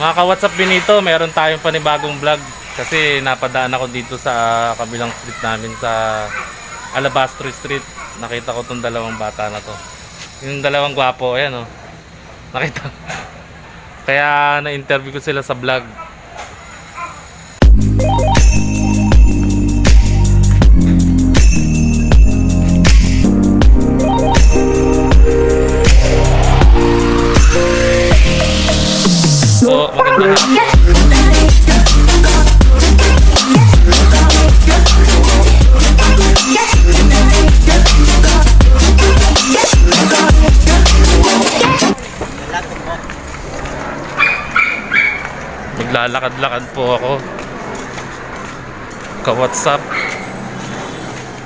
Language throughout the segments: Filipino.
Mga ka-WhatsApp Benito, meron tayong panibagong vlog kasi napadaan ako dito sa kabilang street namin sa Alabastro Street. Nakita ko tong dalawang bata na to. Yung dalawang gwapo, ayan oh. Nakita. Kaya na-interview ko sila sa vlog. Maglalakad-lakad po ako. Ka-WhatsApp.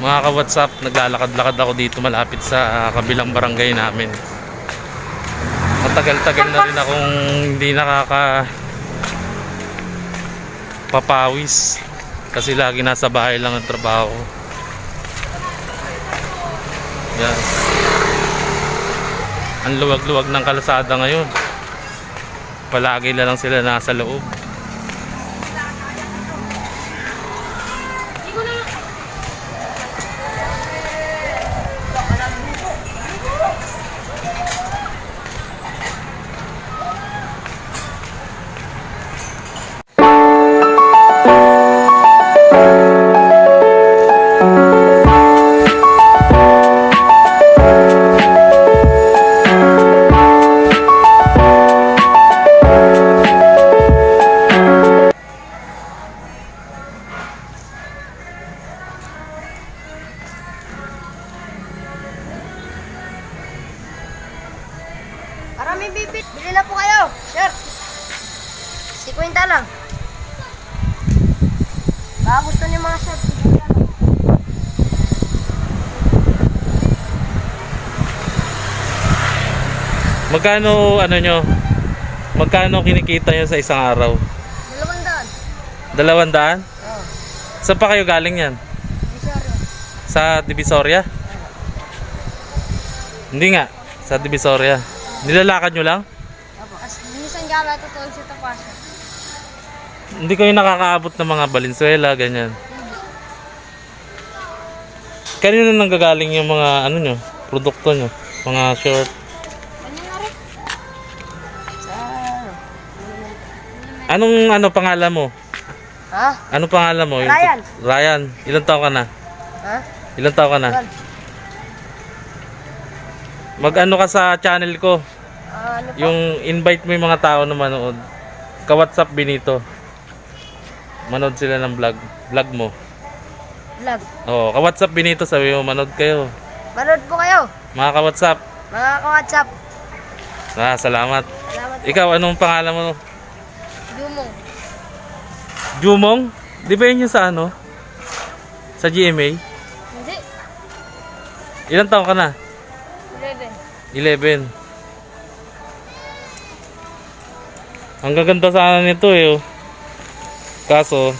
Mga ka-WhatsApp, naglalakad-lakad ako dito malapit sa ah, kabilang barangay namin. Matagal-tagal na rin akong hindi nakaka papawis kasi lagi nasa bahay lang ang trabaho. Yan. Ang luwag-luwag ng kalsada ngayon. Palagi na lang sila nasa loob. Maraming bibit. Bili na po kayo. Sir. 50 lang. Baka gusto niyo mga sir. 50 lang. Magkano ano nyo? Magkano kinikita nyo sa isang araw? Dalawang daan. Dalawang daan? Oo. Saan pa kayo galing yan? Di sir. Sa Divisoria? Hindi nga, sa Divisoria. Nilalakad nyo lang? Opo. As minsan gala totoo sa tapasa. Hindi kayo nakakaabot ng mga Valenzuela, ganyan. Kanino nang gagaling yung mga ano nyo, produkto nyo? Mga short. Ano na rin? Sa... Anong ano pangalan mo? Ha? Anong pangalan mo? Ryan. Ryan. Ilang taon ka na? Ha? Ilang taon ka na? Well, Mag-ano ka sa channel ko. Ano? Yung invite mo yung mga tao na manood. Ka-WhatsApp Benito. Manood sila ng vlog. Vlog mo. Vlog. Oo, ka-WhatsApp Benito sabi mo, manood kayo. Manood po kayo. Mga ka-WhatsApp. Mga ka-WhatsApp. Ah, salamat. Salamat po. Ikaw, anong pangalan mo? Dumong. Jumong? Di ba yun yung sa ano? Sa GMA? Hindi. Ilang taon ka na? 11. 11. Ang gaganda sana nito eh. oh. Kaso,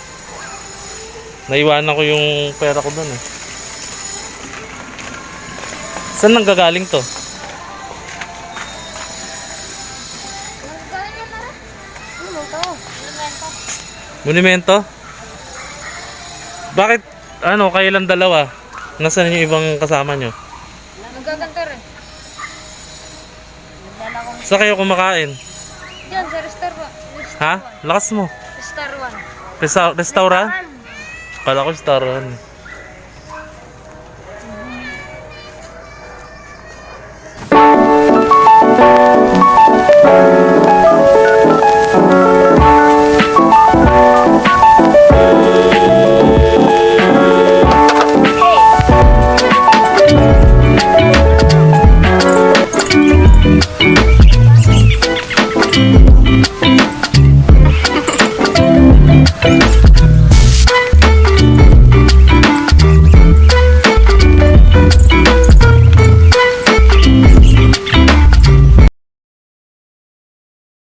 naiwanan ko yung pera ko doon eh. Saan nang gagaling to? To? Monumento? Bakit, ano, kayo lang dalawa? Nasaan yung ibang kasama nyo? Nagaganto rin. Saan kayo kumakain? Diyan, sa restaurant. Ha? Lakas mo. Restaurant. Resta- restaurant? Kala ko restaurant.